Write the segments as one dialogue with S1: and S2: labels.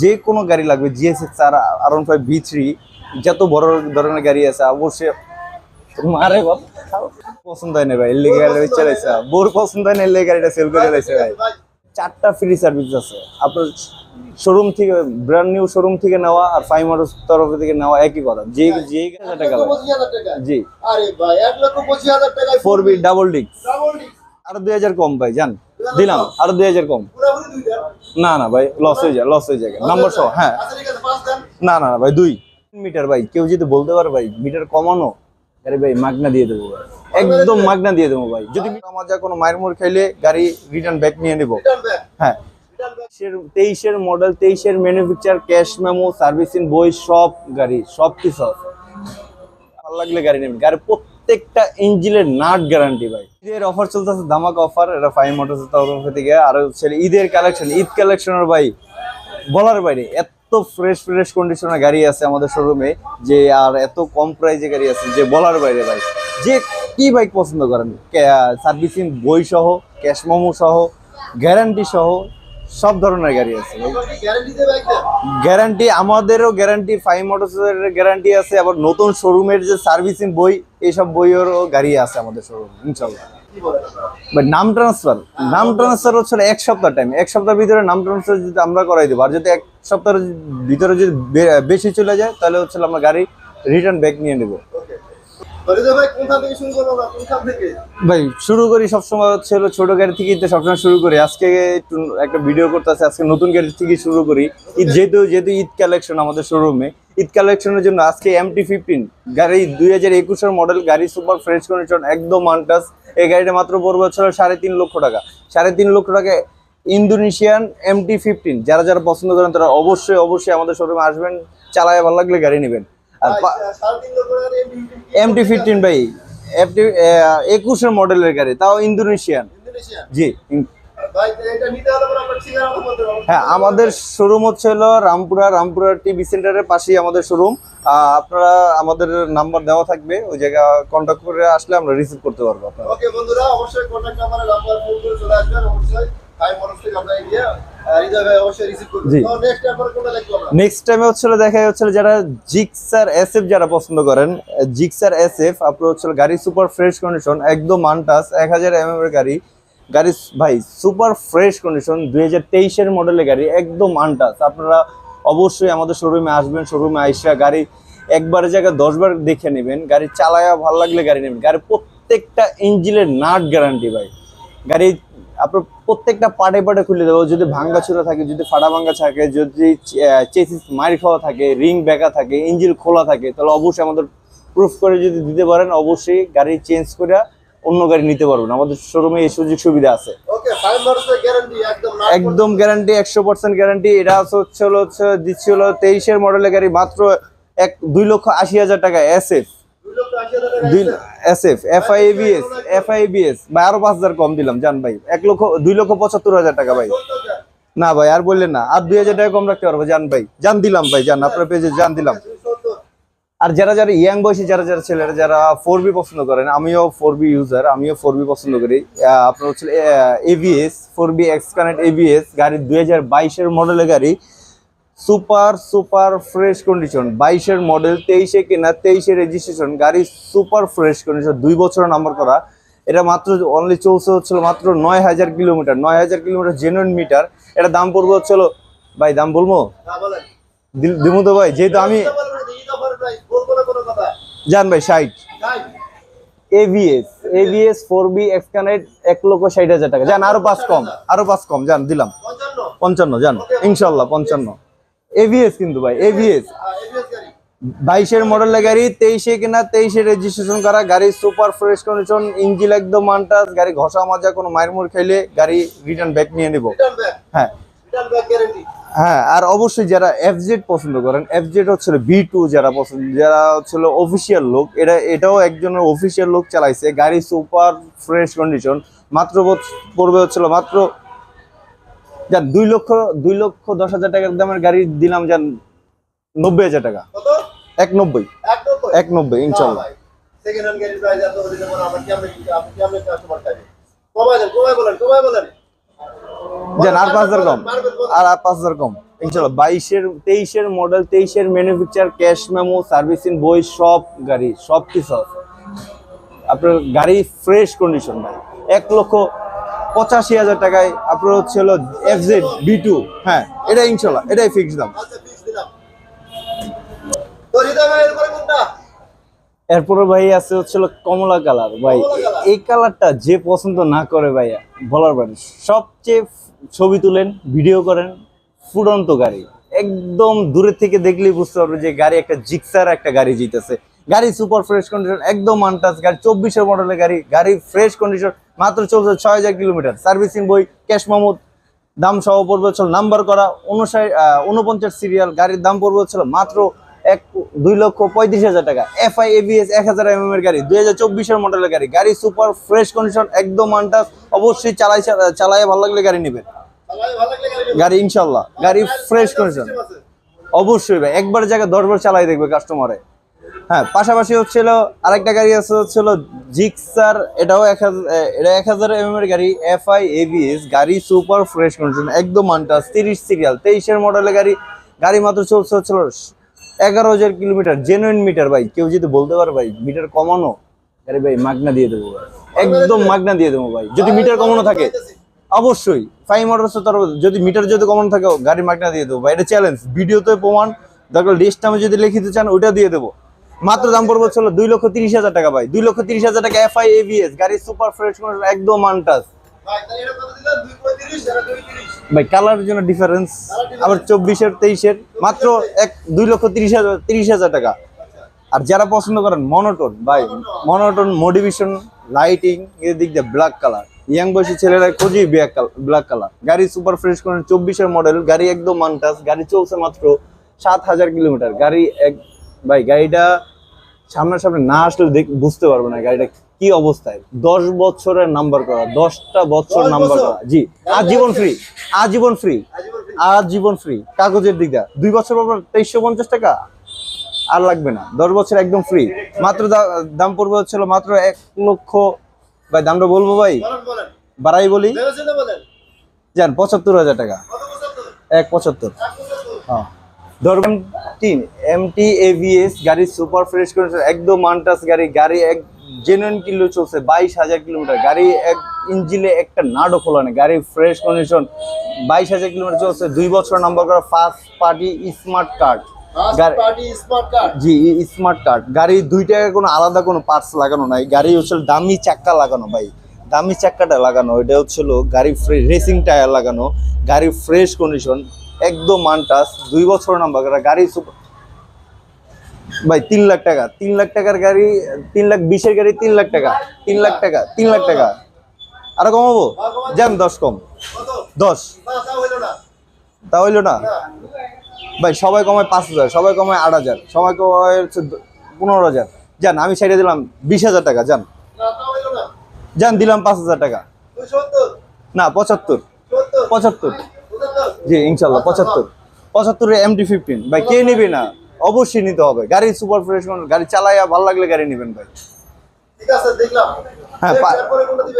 S1: যে কোনো গাড়ি লাগবে GSX R R one five B three যত বড় ধরনের গাড়ি আছে অবশ্যই মারে বাপ। পছন্দ হয় না ভাই এর লেগে গাড়ি চালাইছে। বোর পছন্দ হয় না এর গাড়িটা সেল করে চালাইছে ভাই। চারটা ফ্রি সার্ভিস আছে। আপনার শোরুম থেকে ব্র্যান্ড নিউ শোরুম থেকে নেওয়া আর ফাইভ মোটরস তরফ থেকে নেওয়া একই কথা। যে যে টাকা জি। ফোর বি ডাবল ডিক্স আরও দুই হাজার কম ভাই জান। দিলাম আরও দুই হাজার কম। না না ভাই লস হয়ে যায় লস হয়ে যায়। নাম্বার সহ হ্যাঁ।
S2: আচ্ছা
S1: না না ভাই দুই। মিটার ভাই কেউ যদি বলতে পারে ভাই মিটার কমানো? আরে ভাই মাগনা দিয়ে দেবো একদম মাগনা দিয়ে দেবো ভাই। যদি আমার যা কোনো মায়ের মোড় খাইলে গাড়ি রিটার্ন ব্যাক নিয়ে নেব। হ্যাঁ। তেইশের তেইশের মডেল তেইশের ম্যানুফ্যাকচার ক্যাশ মেমো সার্ভিসিং বই সব গাড়ি সব কিছু আছে। ভালো লাগলে গাড়ি নেবেন। গাড়ি প্রত্যেকটা ইঞ্জিনের নাট গ্যারান্টি ভাই। ঈদের অফার চলতেছে, ধামাক অফার এটা ফাইভ মোটরস তরফ থেকে। আর হচ্ছে ঈদের কালেকশন ঈদ কালেকশনের ভাই, বলার বাইরে, এত ফ্রেশ ফ্রেশ কন্ডিশনের গাড়ি আছে আমাদের শোরুমে যে আর এত কম প্রাইজে গাড়ি আছে, যে বলার বাইরে ভাই। যে কি বাইক পছন্দ করেন? সার্ভিসিং বই সহ ক্যাশ মোমো সহ গ্যারান্টি সহ সব ধরনের গাড়ি আছে
S2: গ্যারান্টি
S1: আমাদেরও গ্যারান্টি ফাইভ মোটরসের গ্যারান্টি আছে, আবার নতুন শোরুমের যে সার্ভিসিং বই, এইসব বইয়েরও গাড়ি আছে আমাদের শোরুম ইনশাল্লাহ নাম ট্রান্সফার নাম ট্রান্সফার হচ্ছে এক সপ্তাহ টাইম এক সপ্তাহের ভিতরে নাম ট্রান্সফার যদি আমরা করাই দেবো, আর যদি এক সপ্তাহের ভিতরে যদি বেশি চলে যায়, তাহলে হচ্ছে আমরা গাড়ি রিটার্ন ব্যাক নিয়ে নেব।
S2: ভাই শুরু থেকে?
S1: করি সবসময় হচ্ছে হলো ছোট গাড়ি থেকেই তো সবসময় শুরু করি। আজকে একটু একটা ভিডিও করতেছে, আজকে নতুন গাড়ি থেকে শুরু করি। ঈদ যেহেতু যেহেতু ঈদ কালেকশন আমাদের শোরুমে ঈদ কালেকশনের জন্য আজকে এমটি ফিফটিন গাড়ি দুই হাজার একুশের মডেল গাড়ি সুপার ফ্রেশ কন্ডিশন একদম আনটাস এই গাড়িটা মাত্র পড়বে হচ্ছে সাড়ে তিন লক্ষ টাকা। সাড়ে তিন লক্ষ টাকা ইন্দোনেশিয়ান এমটি ফিফটিন যারা যারা পছন্দ করেন তারা অবশ্যই অবশ্যই আমাদের শোরুমে আসবেন। চালায় ভালো লাগলে গাড়ি নেবেন। আর
S2: এমটি
S1: এমটি ফিফটিন ভাই এফটি একুশের মডেলের গাড়ি তাও ইন্দোনেশিয়ান। জি হ্যাঁ আমাদের শোরুম হচ্ছে হলো রামপুরা রামপুরা টিভি সেন্টারের পাশেই আমাদের শোরুম আপনারা আমাদের নাম্বার দেওয়া থাকবে ওই জায়গা কন্ট্যাক্ট করে আসলে আমরা রিসিভ করতে পারব আপনারা
S2: ওকে বন্ধুরা অবশ্যই কন্ট্যাক্ট নাম্বারে নাম্বার ফোন করে চলে আসবেন অবশ্যই। নেক্সট
S1: টাইমে হচ্ছে দেখা হলো যারা জিক্সার এসএফ যারা পছন্দ করেন জিক্সার এসএফ আপনার হচ্ছে গাড়ি সুপার ফ্রেশ কন্ডিশন একদম এক হাজার এম এর গাড়ি। গাড়ি ভাই সুপার ফ্রেশ কন্ডিশন দুই হাজার তেইশের মডেলের গাড়ি একদম আনটাস আপনারা অবশ্যই আমাদের শোরুমে আসবেন শোরুমে আইসা গাড়ি একবার জায়গায় দশবার দেখে নেবেন। গাড়ি চালায়া ভালো লাগলে গাড়ি নেবেন। গাড়ি প্রত্যেকটা ইঞ্জিনের নাট গ্যারান্টি ভাই। গাড়ি আপনার প্রত্যেকটা পার্টে পার্টে খুলে দেবো। যদি ভাঙ্গা চূড়া থাকে যদি ফাটা ভাঙ্গা থাকে যদি চেসিস মারি খাওয়া থাকে রিং ব্যাকা থাকে ইঞ্জিন খোলা থাকে তাহলে অবশ্যই আমাদের প্রুফ করে যদি দিতে পারেন অবশ্যই গাড়ি চেঞ্জ করে অন্য গাড়ি নিতে পারবেন। আমাদের শোরুমে এই সুযোগ সুবিধা আছে।
S2: একদম
S1: গ্যারান্টি একশো পার্সেন্ট গ্যারান্টি এটা হচ্ছে হলো হচ্ছে দিচ্ছি হলো তেইশের মডেলের গাড়ি মাত্র এক দুই লক্ষ আশি হাজার টাকা এস এফ আরও পাঁচ হাজার কম দিলাম ভাই। এক লক্ষ, দুই লক্ষ পঁচাত্তর হাজার টাকা, ভাই। না ভাই, আর বললেন না। আর দুই হাজার টাকা কম রাখতে ভাই। দিলাম ভাই আপনার পেজে জান দিলাম। আর যারা যারা ইয়াং বয়সী, যারা যারা ছেলেরা, যারা ফোর বি পছন্দ আমিও ফোর বি ইউজার আমিও ফোর বি পছন্দ করি। আপনার হচ্ছে ABS four B X connect ABS গাড়ি দুই হাজার বাইশের মডেলের গাড়ি। সুপার সুপার ফ্রেশ কন্ডিশন বাইশের মডেল তেইশে কেনা তেইশে রেজিস্ট্রেশন গাড়ি সুপার ফ্রেশ কন্ডিশন দুই বছর নাম্বার করা। এটা মাত্র অনলি চলছে হচ্ছিল মাত্র নয় হাজার কিলোমিটার। নয় হাজার কিলোমিটার জেনুইন মিটার এটা দাম পড়বে হচ্ছিল ভাই দাম বলব?
S2: না, বলেন।
S1: দিল- দিমু তো ভাই যেহেতু আমি। জান ভাই ষাট। ABS ABS four B X connect এক লক্ষ ষাট হাজার টাকা। জান আরও পাঁচ কম আরও পাঁচ কম জান দিলাম?
S2: পঞ্চান্ন
S1: জান ইনশাল্লাহ পঞ্চান্ন। এভিএস কিন্তু ভাই এভিএস। বাইশের মডেলের গাড়ি তেইশে কিনা তেইশে রেজিস্ট্রেশন করা গাড়ি সুপার ফ্রেশ কন্ডিশন ইঞ্জিন একদম মানটাস গাড়ি ঘষা মাজা কোনো মায়ের মুড় খাইলে গাড়ি রিটার্ন ব্যাক নিয়ে নিব হ্যাঁ। হ্যাঁ আর অবশ্যই যারা এফজেড পছন্দ করেন এফজেড হচ্ছিল বি টু যারা পছন্দ যারা হচ্ছিল অফিসিয়াল লোক এটা এটাও একজনের অফিসিয়াল লোক চালাইছে গাড়ি সুপার ফ্রেশ কন্ডিশন মাত্র পড়বে হচ্ছিল মাত্র যান দুই লক্ষ দুই লক্ষ দশ হাজার টাকার দামের গাড়ি দিলাম যান নব্বই হাজার টাকা। এক নব্বই
S2: এক নব্বই?
S1: ইনশাল্লাহ। যান আর পাঁচ হাজার কম। আর আর পাঁচ হাজার কম। ইনশাল্লাহ বাইশের তেইশের মডেল তেইশের ম্যানুফ্যাকচার ক্যাশ মেমো সার্ভিসিং বই সব গাড়ি সব কিছু আছে। আপনার গাড়ি ফ্রেশ কন্ডিশন ভাই। এক লক্ষ পঁচাশি হাজার টাকায় আপনার হচ্ছে হলো এফ জেড বি টু হ্যাঁ এটা ইনশাল্লাহ এটাই ফিক্স দাম।
S2: এরপরে
S1: ভাই আছে হচ্ছিল কমলা কালার। ভাই এই কালারটা যে পছন্দ না করে ভাইয়া বলার পারে সবচেয়ে ছবি তুলেন ভিডিও করেন ফুটন্ত গাড়ি। একদম দূরে থেকে দেখলেই বুঝতে পারবে যে গাড়ি একটা জিক্সার একটা গাড়ি জিতেছে। গাড়ি সুপার ফ্রেশ কন্ডিশন একদম আনটাস গাড়ি চব্বিশের মডেলের গাড়ি গাড়ি ফ্রেশ কন্ডিশন মাত্র চলছে ছয় হাজার কিলোমিটার। সার্ভিসিং বই, ক্যাশ মামুদ, দাম সহ পড়বে হচ্ছিল নাম্বার করা উনপঞ্চাশ সিরিয়াল, গাড়ির দাম পড়বে হচ্ছিল মাত্র এক, দুই লক্ষ পঁয়ত্রিশ হাজার টাকা। এফআই এবিএস এক হাজার এম এর গাড়ি, দুই হাজার চব্বিশের মডেলের গাড়ি। গাড়ি সুপার ফ্রেশ কন্ডিশন একদম আনটাস অবশ্যই চালাই, চালায় ভালো লাগলে গাড়ি নেবেন।
S2: চালাই গাড়ি
S1: ইনশাল্লাহ গাড়ি ফ্রেশ কন্ডিশন অবশ্যই ভাই, একবার জায়গায় দশবার চালাই দেখবে কাস্টমারে হ্যাঁ পাশাপাশি হচ্ছিল আরেকটা গাড়ি আছে, হচ্ছিল জিক্সার। এটাও এক হাজার এটা এক হাজার এম এর গাড়ি এফ আই এবিএস গাড়ি সুপার ফ্রেশ কন্ডিশন একদম আনটাস তিরিশ সিরিয়াল তেইশের মডেলের গাড়ি। গাড়ি মাত্র চলছে হচ্ছিল এগারো হাজার কিলোমিটার জেনুইন মিটার ভাই। কেউ যদি বলতে পারে, ভাই মিটার কমানো? গাড়ি ভাই, মাগনা দিয়ে দেবো। একদম মাগনা দিয়ে দেবো, ভাই। যদি মিটার কমানো থাকে, অবশ্যই। ফাইভ মোটরস তার যদি মিটার যদি কমানো থাকে, গাড়ি মাগনা দিয়ে দেবো। ভাই, এটা চ্যালেঞ্জ ভিডিওতে প্রমাণ। দরকার লিস্ট আমি যদি লিখিতে চান, ওইটা দিয়ে দেবো। মাত্র দাম পড়বে হলো দুই লক্ষ তিরিশ হাজার টাকা ভাই। দুই লক্ষ তিরিশ হাজার টাকা এফআই এভিএস গাড়ি সুপার ফ্রেশ একদম আনটাস
S2: ভাই তাহলে এটা কত দিলেন 235 এটা 230
S1: ভাই কালারের জন্য ডিফারেন্স আবার চব্বিশের, তেইশের, মাত্র এক দুই লক্ষ তিরিশ হাজার তিরিশ হাজার টাকা। আর যারা পছন্দ করেন মনোটোন ভাই মনোটোন মোটিভেশন লাইটিং এর দিক দিয়ে ব্ল্যাক কালার ইয়াং বয়সী ছেলেরা খুঁজি ব্ল্যাক ব্ল্যাক কালার গাড়ি সুপার ফ্রেশ করেন চব্বিশের মডেল গাড়ি একদম মানটাস গাড়ি চলছে মাত্র সাত হাজার কিলোমিটার। গাড়ি এক ভাই, গাড়িটা সামনাসামনি না আসলে দেখ- বুঝতে পারবে না গাড়িটা কি অবস্থায়। দশ বছরের নাম্বার করা দশটা বছর নাম্বার? করা। জি আজীবন ফ্রি আজীবন ফ্রি
S2: আজীবন
S1: ফ্রি কাগজের দিক দিয়ে। দুই বছর পর তেইশশো পঞ্চাশ টাকা? আর লাগবে না। দশ বছর একদম ফ্রি মাত্র দাম পড়বে হচ্ছিল মাত্র এক লক্ষ ভাই দামটা বলব ভাই? বাড়াই বলি। যান পঁচাত্তর হাজার টাকা। এক পঁচাত্তর। হ্যাঁ। ধরবেন তিন এমটি এভিএস গাড়ি সুপার ফ্রেশ কন্ডিশন একদম মানটাস গাড়ি গাড়ি এক জেনুইন কিলো চলছে বাইশ হাজার কিলোমিটার। গাড়ি এক ইঞ্জিনে একটা নাটও খোলা নেই গাড়ি ফ্রেশ কন্ডিশন বাইশ হাজার কিলোমিটার চলছে দুই বছর নাম্বার করা ফার্স্ট পার্টি স্মার্ট কার্ড জি স্মার্ট কার্ড গাড়ি দুইটাকে কোনো আলাদা কোনো পার্টস লাগানো নাই গাড়ি হচ্ছে দামি চাক্কা লাগানো ভাই। দামি চাক্কাটা লাগানো এটা হচ্ছিল গাড়ি রেসিং টায়ার লাগানো গাড়ি ফ্রেশ কন্ডিশন একদম মানটাস দুই বছর নাম্বার গাড়ি সুপ- ভাই, তিন লাখ টাকা, তিন লাখ টাকার গাড়ি, তিন লাখ বিশের গাড়ি তিন লাখ টাকা, তিন লাখ টাকা, তিন লাখ টাকা। আরও কমাবো? যান, দশ কম। দশ।
S2: তা হইল না?
S1: ভাই, সবাই কমায় পাঁচ হাজার, সবাই কমায় আট হাজার, সবাই কমায় হচ্ছে পনেরো হাজার। যান, আমি সাইডে দিলাম বিশ হাজার টাকা, যান। যান, দিলাম পাঁচ হাজার টাকা। না, পঁচাত্তর। পঁচাত্তর।
S2: 75
S1: জি ইনশাল্লাহ পঁচাত্তর। পঁচাত্তরে এমটি ফিফটিন ভাই কে নিবে না? অবশ্যই নিতে হবে। গাড়ি সুপার ফ্রেশ গাড়ি চালাইয়া ভালো লাগলে গাড়ি নেবেন ভাই। হ্যাঁ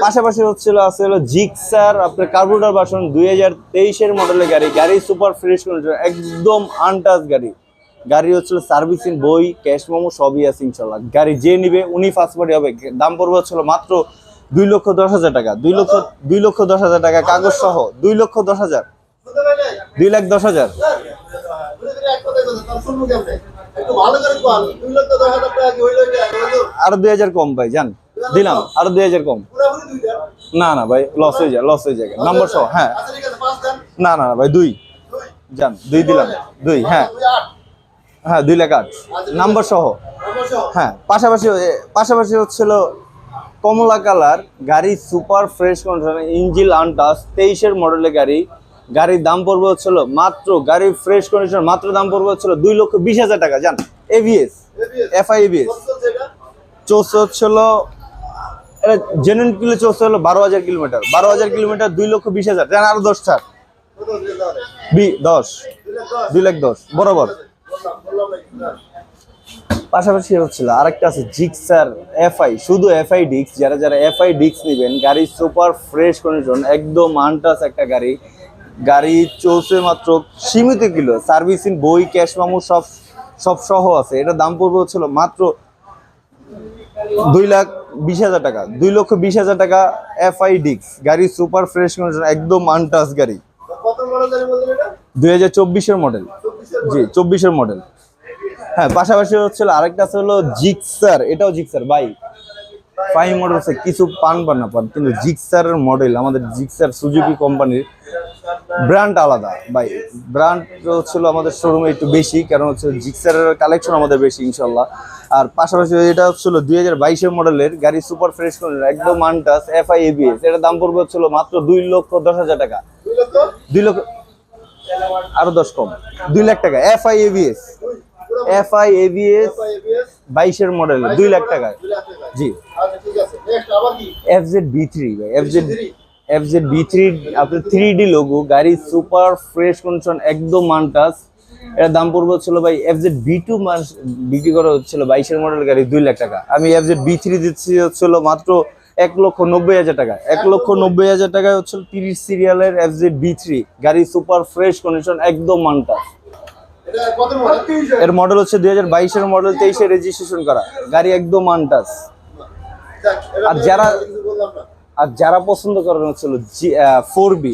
S1: পাশাপাশি হচ্ছিল আছে হলো জিক্সার আপনার কার্বোরেটর বাসন দুই হাজার তেইশের মডেলের গাড়ি। গাড়ি সুপার ফ্রেশ একদম আনটাচ গাড়ি। গাড়ি হচ্ছিল সার্ভিসিং বই ক্যাশ মোমো সবই আছে ইনশাল্লাহ। গাড়ি যে নিবে উনি ফার্স্ট পার্টি হবে। দাম পড়বে হচ্ছিল মাত্র দুই লক্ষ দশ হাজার টাকা। দুই লক্ষ দুই লক্ষ দশ হাজার টাকা কাগজ সহ দুই লক্ষ দশ হাজার। দুই লাখ
S2: দশ হাজার।
S1: আরও দুই হাজার কম ভাই জান দিলাম, আরও দুই হাজার কম। না না ভাই লস হয়ে যায় লস হয়ে যায়। নাম্বার সহ হ্যাঁ। না না ভাই, দুই। যান, দুই দিলাম, দুই হ্যাঁ। হ্যাঁ দুই লাখ আট। নাম্বার সহ। হ্যাঁ পাশাপাশি পাশাপাশি হচ্ছিল কমলা কালার, গাড়ি super fresh condition engine untouched তেইশের মডেলের গাড়ি গাড়ির দাম পড়বে হচ্ছিল মাত্র গাড়ির ফ্রেশ কন্ডিশন মাত্র দাম পড়বে হচ্ছিল দুই লক্ষ বিশ হাজার টাকা জান? এভিএস এফআই এভিএস
S2: চলছে
S1: হচ্ছিল এটা জেনুইন কিলো চলছে হলো বারো হাজার কিলোমিটার। বারো হাজার কিলোমিটার দুই লক্ষ বিশ হাজার। জান আরও দশ ছাড়। দশ।
S2: দুই লাখ দশ।
S1: বরাবর। পাশাপাশি হচ্ছিল আরেকটা আছে জিক্সার এফআই শুধু এফআই ডিক্স যারা যারা এফআই ডিক্স নেবেন গাড়ি সুপার ফ্রেশ কন্ডিশন একদম আনটাস একটা গাড়ি। গাড়ি চলছে মাত্র সীমিত কিলো। সার্ভিসিং বই, ক্যাশ মামু সব সব সহ আছে। এটা দাম পড়বে হচ্ছিল মাত্র দুই লাখ বিশ হাজার টাকা। দুই লক্ষ বিশ হাজার টাকা এফআই ডিক্স। গাড়ি সুপার ফ্রেশ কন্ডিশন, একদম আনটাস গাড়ি। দুই হাজার চব্বিশের মডেল। জি, চব্বিশের মডেল। হ্যাঁ পাশাপাশি হচ্ছিল আরেকটা আছে হলো জিক্সার। এটাও জিক্সার বাই ফাইভ মডেল আছে কিছু পান বা না, পান। কিন্তু জিক্সারের মডেল, আমাদের জিক্সার সুজুকি কোম্পানির ব্র্যান্ড আলাদা। ভাই ব্র্যান্ড হচ্ছিল আমাদের শোরুমে একটু বেশি কারণ হচ্ছে জিক্সারের কালেকশন আমাদের বেশি ইনশাল্লাহ। আর পাশাপাশি এটা হচ্ছিল দুই হাজার বাইশের মডেলের গাড়ি সুপার ফ্রেশ একদম মানটাস এফআই এবিএস এটার দাম পড়বে হচ্ছিল মাত্র দুই লক্ষ দশ হাজার টাকা।
S2: দুই লক্ষ
S1: আরও দশ কম। দুই লাখ টাকা এফআই এবিএস এফআই এবিএস বাইশের মডেল দুই লাখ টাকা জি।
S2: আচ্ছা ঠিক আছে। নেক্সট আবার কি?
S1: F Z B three F Z
S2: Three।
S1: F Z B three আপনার থ্রি ডি লোগো গাড়ি সুপার ফ্রেশ কন্ডিশন একদম মানটাস। এর দাম পড়বে হচ্ছিল ভাই এফ জেড বি টু মাস বিক্রি করা হচ্ছিল বাইশের মডেল গাড়ি দুই লাখ টাকা। আমি এফ জেড বি থ্রি দিচ্ছি হচ্ছিল মাত্র এক লক্ষ নব্বই হাজার টাকা। এক লক্ষ নব্বই হাজার টাকা হচ্ছিল তিরিশ সিরিয়ালের এফ জেড বি থ্রি গাড়ি সুপার ফ্রেশ কন্ডিশন একদম মানটাস। এর মডেল হচ্ছে দুই হাজার বাইশের মডেল তেইশে রেজিস্ট্রেশন করা। গাড়ি একদম
S2: এটা
S1: আর যারা- আর যারা পছন্দ করেন হচ্ছিল ফোর বি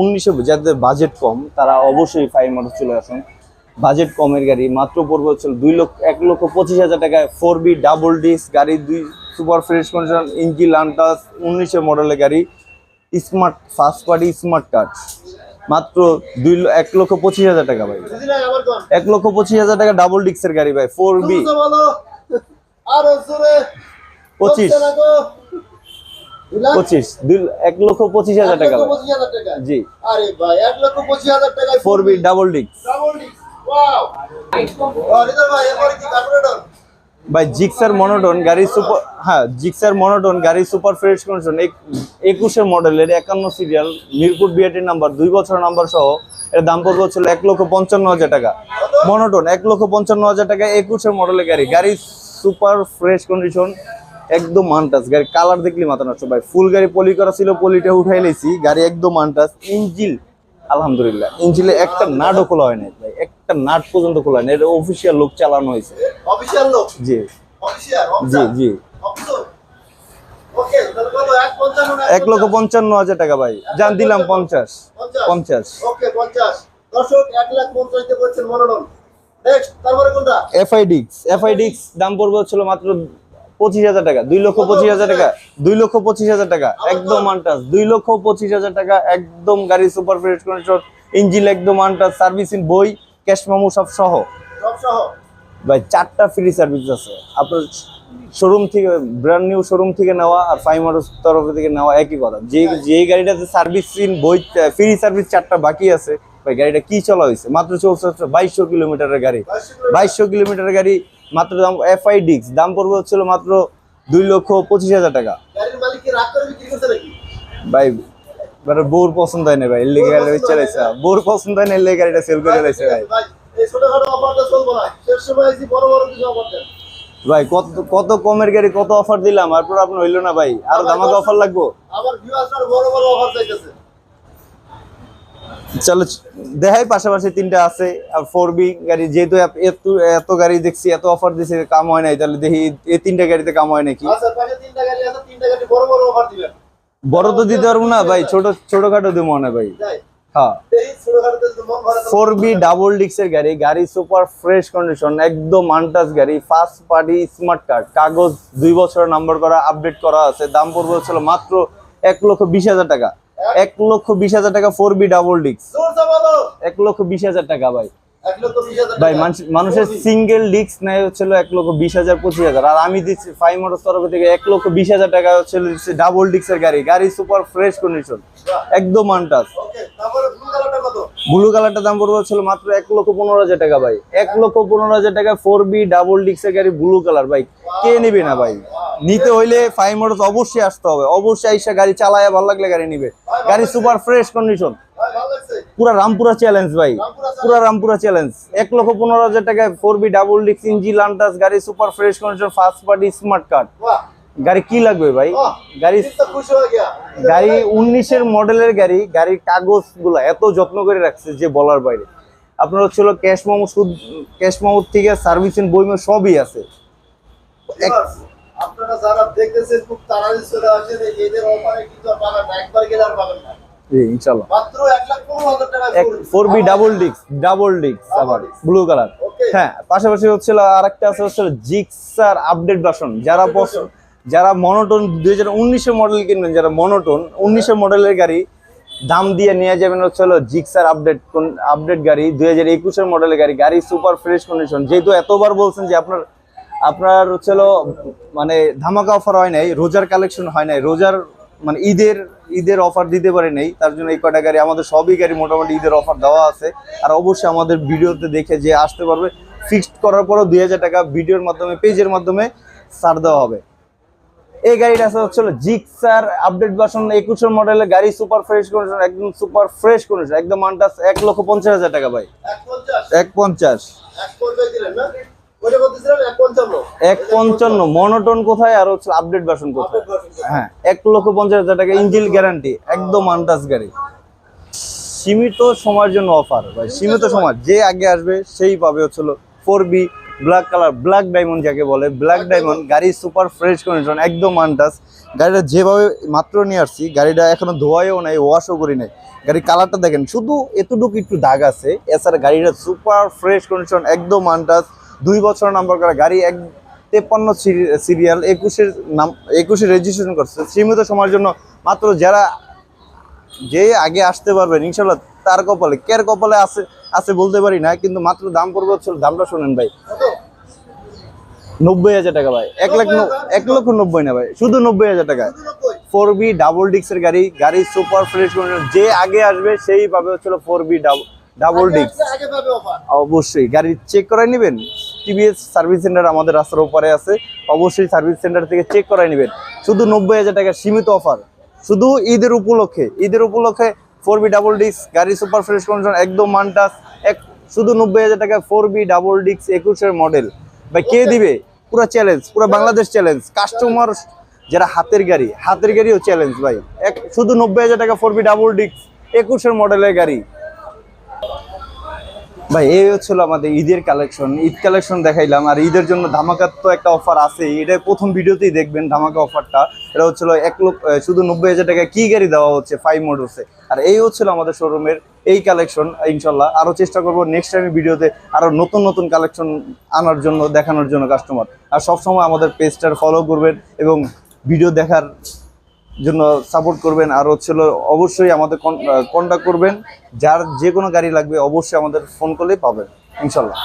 S1: উনিশশো যাদের বাজেট কম তারা অবশ্যই ফাইভ মডেল চলে আসুন। বাজেট কমের গাড়ি মাত্র পড়বে হচ্ছিল দুই লক্ষ এক লক্ষ পঁচিশ হাজার টাকায় ফোর বি ডাবল ডিস্ক গাড়ি দুই super fresh condition engine untouched উনিশের মডেলের গাড়ি smart first party smart card মাত্র দুই এক লক্ষ পঁচিশ হাজার টাকা ভাই। এক লক্ষ পঁচিশ হাজার টাকা ডাবল ডিস্কের গাড়ি ভাই ফোর বি পঁচিশ
S2: হচ্ছে না গো। দুই লাখ?
S1: পঁচিশ দুই এক লক্ষ পঁচিশ হাজার টাকা জি।
S2: আরে ভাই এক লক্ষ পঁচিশ হাজার টাকায়
S1: ফোর বি ডাবল
S2: হৃদয় ভাই
S1: জিক্সার মনোটন গাড়ি সুপার হ্যাঁ জিক্সার মনোটন গাড়ি সুপার ফ্রেশ কন্ডিশন একুশের মডেলের একান্ন সিরিয়াল মিরপুর বিআরটির নাম্বার দুই বছর নাম্বার সহ এর দাম পড়বে হচ্ছিল এক লক্ষ পঞ্চান্ন হাজার টাকা। মনোটন এক লক্ষ পঞ্চান্ন হাজার টাকা একুশের মডেলের গাড়ি গাড়ি সুপার ফ্রেশ কন্ডিশন একদম মানটাস গাড়ি কালার দেখলি মাথা নষ্ট। ভাই ফুল গাড়ি পলি করা ছিল পলিটা উঠাই লেছি গাড়ি একদম মানটাস ইঞ্জিল আলহামদুলিল্লাহ ইঞ্জিলে একটা নাটও খোলা হয় নাই ভাই একটা নাট পর্যন্ত খোলা হয় না এটা অফিসিয়াল লোক চালানো হয়েছে।
S2: অফিশিয়াল লোক?
S1: জি।
S2: অফিশিয়াল
S1: জি জি।
S2: ওকে তাহলে কত এক
S1: লক্ষ পঞ্চান্ন হাজার টাকা ভাই। যান দিলাম পঞ্চাশ। পঞ্চাশ?
S2: দর্শক এক লাখ পঞ্চাশ দিয়ে বলছেন মনোনয়ন। নেক্সট তারপরে কোনটা?
S1: এফআই ডিক্স দাম পড়বে হচ্ছিল মাত্র পঁচিশ হাজার টাকা দুই লক্ষ পঁচিশ হাজার টাকা দুই লক্ষ পঁচিশ হাজার টাকা একদম আনটাস দুই লক্ষ পঁচিশ হাজার টাকা একদম গাড়ি সুপার ফ্রেশ কন্ডিশন ইঞ্জিন একদম আনটাস সার্ভিসিং বই ক্যাশ মামু সব সহ।
S2: সহ?
S1: ভাই চারটা ফ্রি সার্ভিস আছে। আপনার শোরুম থেকে ব্র্যান্ড নিউ শোরুম থেকে নেওয়া আর ফাইমার তরফ থেকে নেওয়া একই কথা। যে যে গাড়িটাতে সার্ভিসিং বই ফ্রি সার্ভিস চারটা বাকি আছে ভাই গাড়িটা কি চলা হয়েছে? মাত্র চলছে হচ্ছে বাইশশো কিলোমিটারের গাড়ি। বাইশশো কিলোমিটারের গাড়ি মাত্র দাম এফআই ডিক্স দাম পড়বে হচ্ছিল মাত্র দুই লক্ষ পঁচিশ হাজার টাকা। ভাই বোর পছন্দ হয় না ভাই এর লেগে গাড়ি চালাইছে বোর পছন্দ হয় না এর লেগে গাড়িটা সেল করে চালাইছে ভাই।
S2: ভাই
S1: কত কত কমের গাড়ি কত অফার দিলাম? আর আপনার হইল না ভাই। আর দামাকে অফার লাগবো?
S2: আমার ভিউয়ার্সরা বড় বড় অফার চাইতেছে।
S1: চলো দেখাই পাশাপাশি তিনটা আছে আর ফোর বি গাড়ি যেহেতু এত এত- গাড়ি দেখছি এত অফার দিছে কাম হয় নাই তাহলে দেখি এই তিনটা গাড়িতে কাম হয় নাকি?
S2: আচ্ছা বড়
S1: তো দিতে পারব না ভাই ছোট ছোটখাটো দিব হয় ভাই। হ্যাঁ। ফোর বি ডাবল ডিক্সের গাড়ি গাড়ি সুপার ফ্রেশ কন্ডিশন একদম আনটাচ গাড়ি ফার্স্ট পার্টি স্মার্ট কার্ড কাগজ দুই বছরের নাম্বার করা আপডেট করা আছে দাম পড়বে হচ্ছিল মাত্র এক লক্ষ বিশ হাজার টাকা। এক লক্ষ বিশ হাজার টাকা ফোর বি ডাবল ডিক্স এক লক্ষ বিশ হাজার টাকা ভাই। ভাই মানুষের সিঙ্গেল ডিস্ক নেয় হচ্ছিল এক লক্ষ বিশ হাজার পঁচিশ হাজার। আর আমি দিচ্ছি ফাইভ মোটর তরফ থেকে এক লক্ষ বিশ হাজার টাকা হচ্ছে ডাবল ডিক্সের গাড়ি। গাড়ি সুপার ফ্রেশ কন্ডিশন একদম
S2: তারপরে ব্লু কালারটা
S1: দাম পড়বে হচ্ছিল মাত্র এক লক্ষ পনেরো হাজার টাকা ভাই। এক লক্ষ পনেরো হাজার টাকা ফোর বি ডাবল ডিক্সের গাড়ি ব্লু কালার ভাই। কে নেবে না ভাই? নিতে হইলে ফাইভ মোটর অবশ্যই আসতে হবে। অবশ্যই আইসা গাড়ি চালায় ভালো লাগলে গাড়ি নিবে। গাড়ি সুপার ফ্রেশ কন্ডিশন পুরা রামপুরা চ্যালেঞ্জ ভাই। পুরা রামপুরা চ্যালেঞ্জ এক লক্ষ পনেরো হাজার টাকায় ফোর বি ডাবল ডিক্স ইঞ্জি লান্টাস গাড়ি super fresh condition first party smart card গাড়ি কি লাগবে ভাই? গাড়ি গাড়ি উনিশের মডেলের গাড়ি গাড়ির কাগজগুলো এত যত্ন করে রাখছে যে বলার বাইরে। আপনার হচ্ছে ক্যাশ মামো সুদ ক্যাশ মামো থেকে সার্ভিসিং বইমে সবই আছে।
S2: আপনারা যারা দেখতেছেন খুব তাড়াতাড়ি চলে আসেন এদের অফারে কিন্তু আপনারা একবার গেলে আর পাবেন না।
S1: জি ইনশাল্লাহ
S2: মাত্র এক লাখ পনেরো হাজার টাকা
S1: এক ফোর বি ডাবল ডিক্স ডাবল ডিক্স আবার ব্লু কালার হ্যাঁ পাশাপাশি হচ্ছিল আর একটা আছে জিক্সার আপডেট ভার্সন যারা পছন্দ যারা মনোটন দুই হাজার উনিশের মডেল কিনবেন যারা মনোটন উনিশের মডেলের গাড়ি দাম দিয়ে নিয়ে যাবেন হচ্ছে হলো জিক্সার আপডেট আপডেট গাড়ি দুই হাজার একুশের মডেলের গাড়ি। গাড়ি সুপার ফ্রেশ কন্ডিশন যেহেতু এতবার বলছেন যে আপনার আপনার হচ্ছে হলো মানে ধামাকা অফার হয় নাই রোজার কালেকশন হয় নাই। রোজার মানে ঈদের ঈদের অফার দিতে পারে নাই তার জন্য এই কটা গাড়ি আমাদের সবই গাড়ি মোটামুটি ঈদের অফার দেওয়া আছে। আর অবশ্যই আমাদের ভিডিওতে দেখে যে আসতে পারবে ফিক্সড করার পরও দুই হাজার টাকা ভিডিওর মাধ্যমে পেজের মাধ্যমে ছাড় দেওয়া হবে। এই গাড়িটা আছে হচ্ছে জিক্সার আপডেট ভার্সন একুশের মডেলের গাড়ি সুপার ফ্রেশ কন্ডিশন একদম সুপার ফ্রেশ কন্ডিশন একদম মানটাস এক লক্ষ পঞ্চাশ হাজার টাকা ভাই।
S2: এক পঞ্চাশ?
S1: এক
S2: পঞ্চান্ন।
S1: মনোটন কোথায় আর হচ্ছে আপডেট ভার্সন কোথায়? হ্যাঁ। এক লক্ষ পঞ্চাশ হাজার টাকা ইঞ্জিল গ্যারান্টি একদম আনটাস গাড়ি। সীমিত সময়ের জন্য অফার ভাই। সীমিত সময়। যে আগে আসবে সেই পাবে হচ্ছিল four B black colour black diamond যাকে বলে ব্ল্যাক ডায়মন্ড গাড়ি সুপার ফ্রেশ কন্ডিশন একদম আনটাস গাড়িটা যেভাবে মাত্র নিয়ে আসছি গাড়িটা এখনও ধোয়াইও নাই ওয়াশও করি নাই। গাড়ির কালারটা দেখেন শুধু এতটুকু একটু দাগ আছে এছাড়া গাড়িটা সুপার ফ্রেশ কন্ডিশন একদম আনটাস দুই বছর নাম্বার করা গাড়ি এক তেপ্পান্ন সিরিয়াল, একুশের নাম একুশে রেজিস্ট্রেশন করছে। সীমিত সময়ের জন্য মাত্র যারা যে আগে আসতে পারবেন ইনশাল্লাহ তার কপালে, কের কপালে আছে আছে বলতে পারি না, কিন্তু মাত্র দাম পড়বে দামটা শোনেন ভাই। নব্বই হাজার টাকা ভাই। এক লাখ এক লক্ষ নব্বই না ভাই, শুধু নব্বই হাজার টাকা। ফোর বি ডাবল ডিক্সের গাড়ি গাড়ি সুপার ফ্রেশ যে আগে আসবে সেই পাবে হচ্ছিল ফোর বি ডাবল
S2: পাবে অফার
S1: অবশ্যই গাড়ি চেক করাই নেবেন। টিভিএস সার্ভিস সেন্টার আমাদের রাস্তার ওপারে আছে। অবশ্যই সার্ভিস সেন্টার থেকে চেক করাই নেবেন। শুধু নব্বই হাজার টাকা সীমিত অফার শুধু ঈদের উপলক্ষে ঈদের উপলক্ষে ফোর বি ডাবল ডিক্স গাড়ি সুপার ফ্রেশ কন্ডিশন একদম মানটাস এক শুধু নব্বই হাজার টাকা ফোর বি ডাবল ডিক্স একুশের মডেল ভাই কে দিবে? পুরো চ্যালেঞ্জ পুরো বাংলাদেশ চ্যালেঞ্জ কাস্টমার যারা হাতের গাড়ি হাতের গাড়িও চ্যালেঞ্জ ভাই। এক শুধু নব্বই হাজার টাকা ফোর বি ডাবল ডিক্স একুশের মডেলের গাড়ি। ভাই, এই হচ্ছিল আমাদের ঈদের কালেকশন ঈদ কালেকশন দেখাইলাম, আর ঈদের জন্য ধামাকার তো একটা অফার আছে এটা প্রথম ভিডিওতেই দেখবেন ধামাকা অফারটা এটা হচ্ছিল এক লক্ষ শুধু নব্বই হাজার টাকা কি গাড়ি দেওয়া হচ্ছে ফাইভ মোটরসে আর এই হচ্ছিল আমাদের শোরুমের এই কালেকশন ইনশাল্লাহ। আরও চেষ্টা করব নেক্সট টাইম ভিডিওতে আরও নতুন নতুন কালেকশন আনার জন্য, দেখানোর জন্য কাস্টমার আর সবসময় আমাদের পেজটার ফলো করবেন এবং ভিডিও দেখার জন্য সাপোর্ট করবেন। আর হচ্ছিল অবশ্যই আমাদের কন্ট্যাক্ট করবেন। যার যে কোনো গাড়ি লাগবে, অবশ্যই আমাদের ফোন করলেই পাবেন, ইনশাল্লাহ।